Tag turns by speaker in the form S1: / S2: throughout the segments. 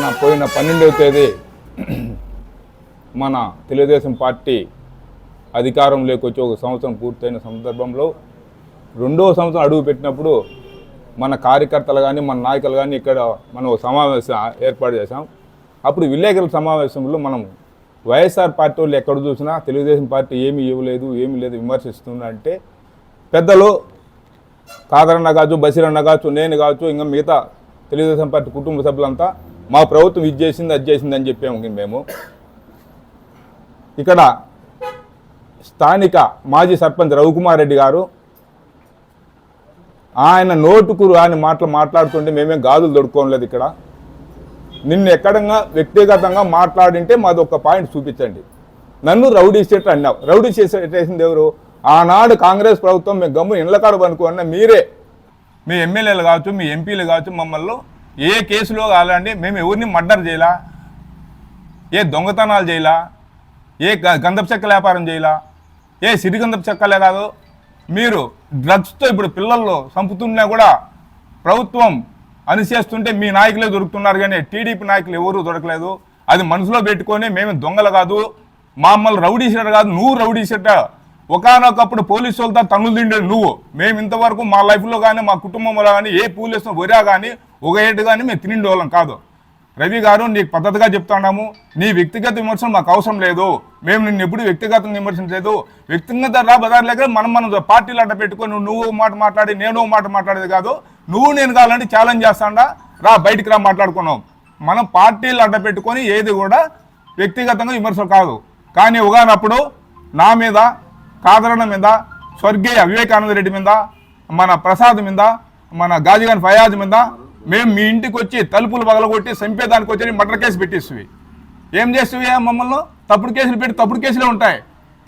S1: మన పోయిన పన్నెండవ తేదీ మన తెలుగుదేశం పార్టీ అధికారంలోకి వచ్చి ఒక సంవత్సరం పూర్తయిన సందర్భంలో రెండో సంవత్సరం అడుగు పెట్టినప్పుడు మన కార్యకర్తలు కానీ మన నాయకులు కానీ ఇక్కడ మనం ఒక సమావేశం ఏర్పాటు చేశాం. అప్పుడు విలేకరుల సమావేశంలో మనం వైఎస్ఆర్ పార్టీ వాళ్ళు ఎక్కడ చూసినా తెలుగుదేశం పార్టీ ఏమీ ఇవ్వలేదు ఏమీ లేదు విమర్శిస్తున్నా అంటే పెద్దలు కాదరన్న కావచ్చు బసిరన్న కావచ్చు నేను కావచ్చు ఇంకా మిగతా తెలుగుదేశం పార్టీ కుటుంబ సభ్యులంతా మా ప్రభుత్వం ఇది చేసింది అది చేసింది అని చెప్పాము మేము. ఇక్కడ స్థానిక మాజీ సర్పంచ్ రవికుమార్ రెడ్డి గారు ఆయన నోటుకు రాని మాటలు మాట్లాడుతుంటే మేమేం గాజులు దొడుకోలేదు ఇక్కడ. నిన్ను ఎక్కడంగా వ్యక్తిగతంగా మాట్లాడింటే మాది ఒక పాయింట్ చూపించండి. నన్ను రౌడీ స్టేట్ అన్నావు. రౌడీ స్టేట్ ఎవరు? ఆనాడు కాంగ్రెస్ ప్రభుత్వం మేము గమ్ము ఇళ్ళకాడు పనుకున్న మీరే. మీ ఎమ్మెల్యేలు కావచ్చు మీ ఎంపీలు కావచ్చు మమ్మల్ని ఏ కేసులో కావాలండి? మేము ఎవరిని మర్డర్ చేయాలా? ఏ దొంగతనాలు చేయాలా? ఏ గ- గంధపు చెక్క వ్యాపారం చేయాలా? ఏ సిరిగంధపు చెక్కలే కాదు? మీరు డ్రగ్స్తో ఇప్పుడు పిల్లల్లో చంపుతున్నా కూడా ప్రభుత్వం అనిచేస్తుంటే మీ నాయకులే దొరుకుతున్నారు కానీ టీడీపీ నాయకులు ఎవరు దొరకలేదు. అది మనసులో పెట్టుకొని మేము దొంగలు కాదు. మమ్మల్ని రౌడీ షెట్ కాదు. నువ్వు రౌడీ షెట్ ఒకనొకప్పుడు పోలీసు వాళ్ళతో తన్నులు తిండే నువ్వు. మేము ఇంతవరకు మా లైఫ్లో కానీ మా కుటుంబంలో కానీ ఏ పోలీసు వరా కానీ ఒక ఏటు కానీ మేము తినిండేవాళ్ళం కాదు. రవి గారు నీకు పద్ధతిగా చెప్తున్నాము నీ వ్యక్తిగత విమర్శలు మాకు అవసరం లేదు. మేము నిన్ను ఎప్పుడు వ్యక్తిగతంగా విమర్శించలేదు. వ్యక్తిగత రా బదారు లేక మనం మనం పార్టీలు అడ్డ పెట్టుకొని నువ్వు మాట మాట్లాడి నేను మాట మాట్లాడేది కాదు. నువ్వు నేను కావాలంటే ఛాలెంజ్ చేస్తాడా? రా బయటికి రా మాట్లాడుకున్నాం. మనం పార్టీలు అడ్డ పెట్టుకొని ఏది కూడా వ్యక్తిగతంగా విమర్శలు కాదు. కానీ ఉగానప్పుడు నా మీద కాదరణ మీద స్వర్గీయ వివేకానంద రెడ్డి మీద మన ప్రసాద్ మీద మన గాజిగాన్ ఫయాజ్ మీద మేము మీ ఇంటికి వచ్చి తలుపులు పగలగొట్టి చంపేదానికి వచ్చి మర్డర్ కేసు పెట్టేసివి. ఏం చేస్తువి మమ్మల్ని? తప్పుడు కేసులు పెట్టి తప్పుడు కేసులే ఉంటాయి.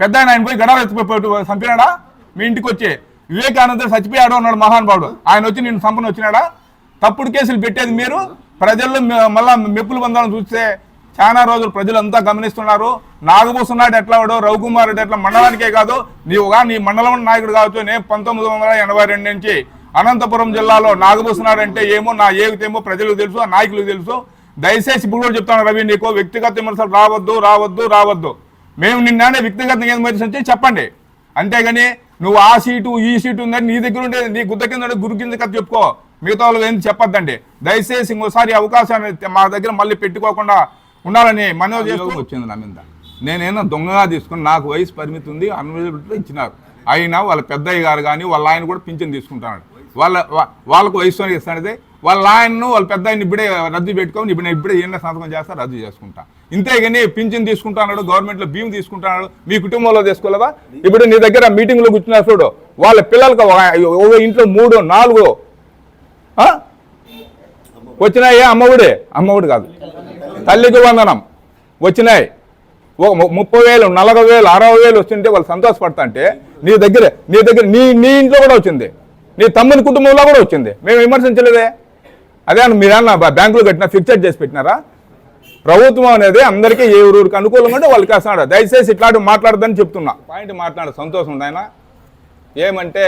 S1: పెద్ద ఆయన ఆయన పోయి గడాలు ఎత్తిపోయి చంపినాడా? మీ ఇంటికి వచ్చి వివేకానంద చచ్చిపోయాడు అన్నాడు మహానుభావుడు ఆయన వచ్చి నేను సంపన వచ్చినాడా తప్పుడు కేసులు పెట్టేది మీరు? ప్రజల్లో మళ్ళీ మళ్ళా మెప్పులు పొందాలని చూస్తే చాలా రోజులు ప్రజలంతా గమనిస్తున్నారు. నాగభూసున్నాడు ఎట్లా వాడు? రవికుమార్ రెడ్డి ఎట్లా? మండలానికే కాదు. నీవుగా నీ మండలం నాయకుడు కావచ్చు. నేను పంతొమ్మిది వందల ఎనభై రెండు నుంచి అనంతపురం జిల్లాలో నాగభూసున్నాడు అంటే ఏమో నా ఏమిటేమో ప్రజలకు తెలుసు ఆ నాయకులకు తెలుసు. దయచేసి ఇప్పుడు కూడా చెప్తాను రవి నీకు వ్యక్తిగత విమర్శలు రావద్దు రావద్దు రావద్దు. మేము నిన్ననే వ్యక్తిగతంగా ఏం విమర్శించి చెప్పండి. అంతేగాని నువ్వు ఆ సీటు ఈ సీటు ఉందని నీ దగ్గర ఉండేది నీ గుద్ద కింద ఉండే గురు కింద కథ చెప్పుకో. మిగతా వాళ్ళు ఏంది చెప్పొద్దండి. దయచేసి ఇంకోసారి అవకాశాన్ని మా దగ్గర మళ్ళీ పెట్టుకోకుండా ఉండాలని చేస్తూ వచ్చింది నా మీద నేనేమో దొంగగా తీసుకుని నాకు వయసు పరిమితి ఉంది అన్వైజబిలిటీలో ఇచ్చినారు. అయినా వాళ్ళ పెద్దయ్య గారు కానీ వాళ్ళ ఆయన కూడా పింఛన్ తీసుకుంటున్నాడు. వాళ్ళ వాళ్ళకు వయసు ఇస్తానైతే వాళ్ళ ఆయన్ను వాళ్ళ పెద్ద ఆయన ఇప్పుడే రద్దు పెట్టుకొని ఇప్పుడు నేను ఇప్పుడే ఏమైనా సంతకం చేస్తా రద్దు చేసుకుంటా. ఇంతేగాని పింఛన్ తీసుకుంటాడు గవర్నమెంట్లో భీమ్ తీసుకుంటాడు మీ కుటుంబంలో తీసుకోలేదా ఇప్పుడు నీ దగ్గర మీటింగ్లో కూర్చున్నారు చూడు వాళ్ళ పిల్లలకు ఒక- ఇంట్లో మూడు నాలుగు? వచ్చినాయే అమ్మఒడే? అమ్మఒడి కాదు. తల్లికి వందనం వచ్చినాయి. ఒక ముప్పై వేలు నలభై వేలు అరవై వేలు వస్తుంటే వాళ్ళు సంతోషపడతా అంటే నీ దగ్గర నీ దగ్గర నీ నీ ఇంట్లో కూడా వచ్చింది. నీ తమ్ముని కుటుంబంలో కూడా వచ్చింది. మేము విమర్శించలేదే. అదే మీరన్నా బ్యాంకులో కట్టినా ఫిక్సెడ్ చేసి పెట్టినారా? ప్రభుత్వం అనేది అందరికీ ఏ ఊరికి అనుకూలంగా ఉంటే వాళ్ళకి వస్తున్నాడు దయచేసి ఇట్లాంటి మాట్లాడదని చెప్తున్నా. పాయింట్ మాట్లాడు సంతోషం ఉంది ఆయన? ఏమంటే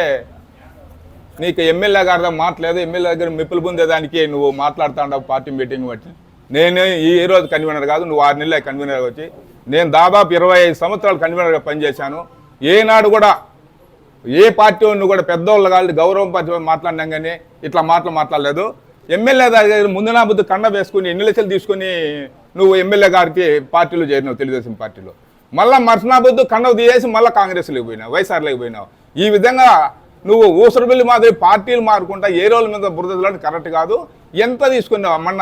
S1: నీకు ఎమ్మెల్యే గారి మాట్లాడలేదు ఎమ్మెల్యే దగ్గర మెప్పులు పొందేదానికి నువ్వు మాట్లాడుతాండవు పార్టీ మీటింగ్ బట్టి. నేను ఈ రోజు కన్వీనర్ కాదు నువ్వు ఆరు నెలలే కన్వీనర్ వచ్చి. నేను దాదాపు ఇరవై ఐదు సంవత్సరాలు కన్వీనర్గా పనిచేశాను. ఏనాడు కూడా ఏ పార్టీ నువ్వు కూడా పెద్దోళ్ళు కాదు గౌరవం పరిచయం మాట్లాడినాం కానీ ఇట్లా మాటలు మాట్లాడలేదు. ఎమ్మెల్యే దగ్గర ముందు నా బుద్ధి కన్న వేసుకుని ఎన్ని లక్షలు తీసుకుని నువ్వు ఎమ్మెల్యే గారికి పార్టీలో చేరినావు తెలుగుదేశం పార్టీలో? మళ్ళీ మర్సనా బుద్ధు కండవు తీసేసి మళ్ళీ కాంగ్రెస్లోకి పోయినావు వైఎస్ఆర్లోకి పోయినావు. ఈ విధంగా నువ్వు ఊసరబిల్లి మాదిరి పార్టీలు మారుకుంటా ఏ రోజుల మీద బురద కరెక్ట్ కాదు. ఎంత తీసుకున్నావు? మన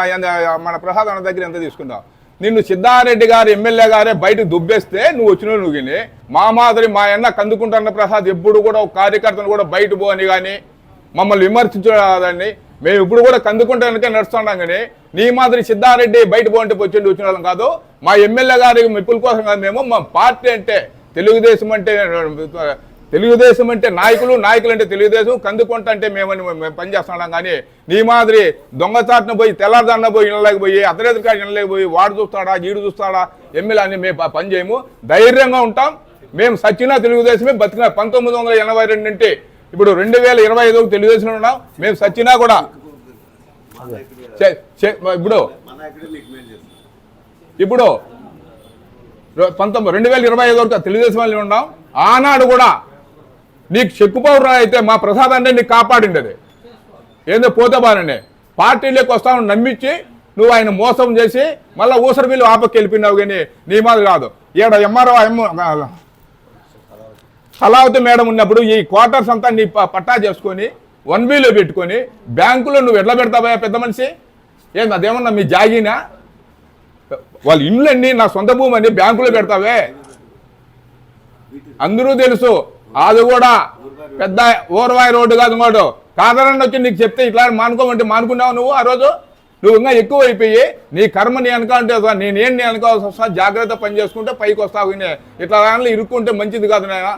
S1: మన ప్రసాద్ అన్న దగ్గర ఎంత తీసుకున్నావు? నిన్ను సిద్ధారెడ్డి గారు ఎమ్మెల్యే గారే బయటకు దుబ్బేస్తే నువ్వు వచ్చిన నువ్వు గిని మా మాదిరి మా అన్న కందుకుంటున్న ప్రసాద్ ఎప్పుడు కూడా ఒక కార్యకర్తను కూడా బయట పోని కానీ మమ్మల్ని విమర్శించడాన్ని మేము ఇప్పుడు కూడా కందుకుంటానికే నడుస్తున్నాం కానీ నీ మాదిరి సిద్ధారెడ్డి బయట పోంటే వచ్చి వచ్చిన వాళ్ళం కాదు. మా ఎమ్మెల్యే గారి మెప్పుల కోసం కాదు మేము మా పార్టీ అంటే తెలుగుదేశం అంటే తెలుగుదేశం అంటే నాయకులు నాయకులు అంటే తెలుగుదేశం కందుకొంట అంటే మేమని మేము పనిచేస్తున్నాం కానీ నీ మాదిరి దొంగచాటున పోయి తెల్లారుదాన్న పోయి ఇళ్ళకి పోయి అతరేదికాడ వాడు చూస్తాడా గీడు చూస్తాడా ఎమ్మెల్యే అని మేము పని చేయము. ధైర్యంగా ఉంటాం. మేము సచ్చినా తెలుగుదేశమే బతికిన పంతొమ్మిది వందల ఎనభై రెండు అంటే ఇప్పుడు రెండు వేల ఇరవై ఐదు తెలుగుదేశంలో ఉన్నాం. మేము సచ్చినా కూడా ఇప్పుడు ఇప్పుడు పంతొమ్మిది రెండు వేల ఇరవై ఐదు వరకు తెలుగుదేశం వాళ్ళు ఉన్నాం. ఆనాడు కూడా నీకు చెక్కు అయితే మా ప్రసాదాన్ని నీకు కాపాడింది అది ఏందో పోతే బానండి పార్టీలోకి వస్తామని నమ్మించి నువ్వు ఆయన మోసం చేసి మళ్ళీ ఊసరి బిల్లు ఆపకి వెళ్ళిపోయినావు కానీ నీ మాది కాదు. ఈడ ఎంఆర్ఓ ఎమ్ కళావతి మేడం ఉన్నప్పుడు ఈ క్వార్టర్స్ అంతా నీ ప- పట్టా చేసుకొని వన్ వీలో పెట్టుకొని బ్యాంకులో నువ్వు ఎట్లా పెడతావా పెద్ద మనిషి? ఏంది అదేమన్నా మీ జాగీనా? వాళ్ళ ఇండ్లన్నీ నా సొంత భూమి అని బ్యాంకులో పెడతావే. అందరూ తెలుసు. అది కూడా పెద్ద ఓర్వాయి రోడ్డు కాదు ఇంకోటి. కాదరని వచ్చి నీకు చెప్తే ఇట్లా మానుకోమంటే మానుకున్నావు నువ్వు ఆ రోజు? నువ్వు ఇంకా ఎక్కువ అయిపోయి నీ కర్మ నీ అనుకుంటే నేనేం నీ అనుకోవాల్సి వస్తా? జాగ్రత్త పని చేసుకుంటే పైకి వస్తావు ఇట్లా దానిలో ఇరుక్కుంటే మంచిది కాదు నాయన.